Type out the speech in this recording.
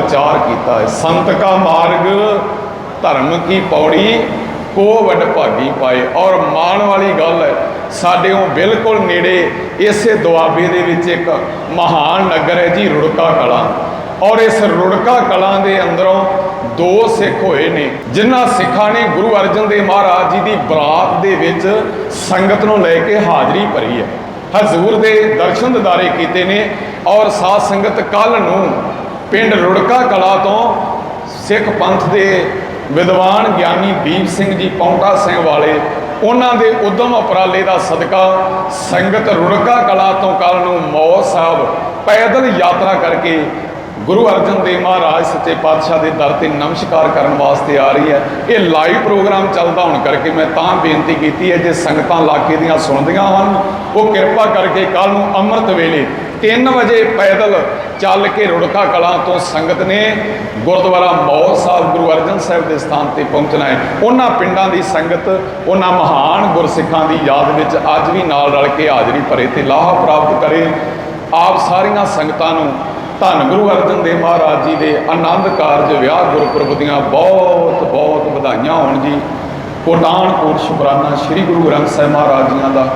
ਵਿਚਾਰ ਕੀਤਾ ਹੈ। ਸੰਤ ਕਾ ਮਾਰਗ, ਧਰਮ ਕੀ ਪੌੜੀ, ਕੋ ਵੱਡ ਭਾਗੀ ਪਾਏ। ਔਰ ਮਾਣ ਵਾਲੀ ਗੱਲ ਹੈ, ਸਾਡੇ ਬਿਲਕੁਲ ਨੇੜੇ, ਇਸੇ ਦੁਆਬੇ ਦੇ ਵਿੱਚ ਇੱਕ ਮਹਾਨ ਨਗਰ ਹੈ ਜੀ, ਰੁੜਕਾ ਕਲਾਂ। ਔਰ ਇਸ ਰੁੜਕਾ ਕਲਾਂ ਦੇ ਅੰਦਰੋਂ ਦੋ ਸਿੱਖ ਹੋਏ ਨੇ, ਜਿਨ੍ਹਾਂ ਸਿੱਖਾਂ ਨੇ ਗੁਰੂ ਅਰਜਨ ਦੇਵ ਮਹਾਰਾਜ ਜੀ ਦੀ ਬਰਾਤ ਦੇ ਵਿੱਚ ਸੰਗਤ ਨੂੰ ਲੈ ਕੇ ਹਾਜ਼ਰੀ ਭਰੀ ਹੈ। ਹਜ਼ੂਰ ਦੇ ਦਰਸ਼ਨ ਦਿਦਾਰੇ ਕੀਤੇ ਨੇ, ਔਰ ਸਾਧ ਸੰਗਤ ਕੱਲ ਨੂੰ ਪਿੰਡ ਰੁੜਕਾ ਕਲਾ ਤੋਂ ਸਿੱਖ ਪੰਥ ਦੇ ਵਿਦਵਾਨ ਗਿਆਨੀ ਦੀਪ ਸਿੰਘ ਜੀ ਪੌਂਟਾ ਸਿੰਘ ਵਾਲੇ, ਉਹਨਾਂ ਦੇ ਉਦਮ ਉਪਰਾਲੇ ਦਾ ਸਦਕਾ ਸੰਗਤ ਰੁੜਕਾ ਕਲਾ ਤੋਂ ਕੱਲ ਨੂੰ ਮੌਤ ਸਾਹਿਬ ਪੈਦਲ ਯਾਤਰਾ ਕਰਕੇ ਗੁਰੂ ਅਰਜਨ ਦੇਵ ਮਹਾਰਾਜ ਸੱਚੇ ਪਾਤਸ਼ਾਹ ਦੇ ਦਰ ਤੇ ਨਮਸਕਾਰ ਕਰਨ ਵਾਸਤੇ ਆ ਰਹੀ ਹੈ। ਇਹ ਲਾਈਵ ਪ੍ਰੋਗਰਾਮ ਚੱਲਦਾ ਹੋਣ ਕਰਕੇ ਮੈਂ ਤਾਂ ਬੇਨਤੀ ਕੀਤੀ ਹੈ, ਜੇ ਸੰਗਤਾਂ ਇਲਾਕੇ ਦੀਆਂ ਸੁਣਦੀਆਂ ਹਨ ਉਹ ਕਿਰਪਾ ਕਰਕੇ ਕੱਲ ਨੂੰ ਅੰਮ੍ਰਿਤ ਵੇਲੇ 3 ਵਜੇ ਪੈਦਲ ਚੱਲ ਕੇ ਰੁੜਕਾ ਕਲਾਂ ਤੋਂ ਸੰਗਤ ਨੇ ਗੁਰਦੁਆਰਾ ਮੌਤ ਸਾਹਿਬ ਗੁਰੂ ਅਰਜਨ ਸਾਹਿਬ ਦੇ ਸਥਾਨ ਤੇ ਪਹੁੰਚਣਾ ਹੈ। ਉਹਨਾਂ ਪਿੰਡਾਂ ਦੀ ਸੰਗਤ, ਉਹਨਾਂ ਮਹਾਨ ਗੁਰਸਿੱਖਾਂ ਦੀ ਯਾਦ ਵਿੱਚ ਅੱਜ ਵੀ ਨਾਲ ਰਲ ਕੇ ਹਾਜ਼ਰੀ ਭਰੇ ਤੇ ਲਾਹਾ ਪ੍ਰਾਪਤ ਕਰੇ। ਆਪ ਸਾਰੀਆਂ ਸੰਗਤਾਂ ਨੂੰ ਧੰਨ ਗੁਰੂ ਅਰਜਨ ਦੇਵ ਮਹਾਰਾਜ ਜੀ ਦੇ ਆਨੰਦ ਕਾਰਜ, ਵਿਆਹ ਗੁਰਪੁਰਬ ਦੀਆਂ ਬਹੁਤ ਬਹੁਤ ਵਧਾਈਆਂ ਹੋਣ ਜੀ। ਕੋਟਾਨਕੋਟ ਸ਼ੁਕਰਾਨਾ ਸ੍ਰੀ ਗੁਰੂ ਗ੍ਰੰਥ ਸਾਹਿਬ ਮਹਾਰਾਜ ਜੀਆਂ ਦਾ।